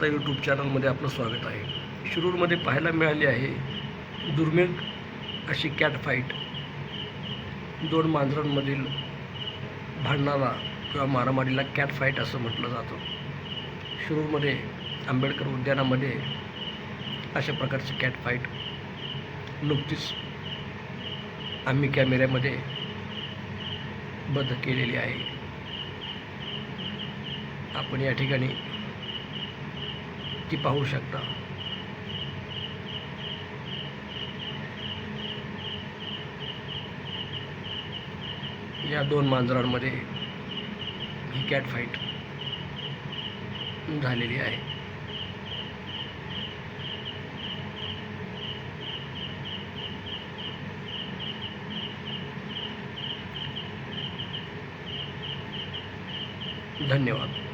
चॅनलमध्ये आपलं स्वागत आहे. शिरूरमध्ये पाहायला मिळाली आहे दुर्मिळ अशी कॅट फाईट दोन मांजरांमधील भांडणाला किंवा मारामारीला कॅट फाईट असं म्हटलं जातं. शिरूरमध्ये आंबेडकर उद्यानामध्ये अशा प्रकारची कॅट फाईट नुकतीच आम्ही कॅमेऱ्यामध्ये बंद केलेली आहे. आपण या ठिकाणी ती पाहू शकता. या दोन मांजरांमध्ये ही कॅट फाईट झालेली आहे. धन्यवाद.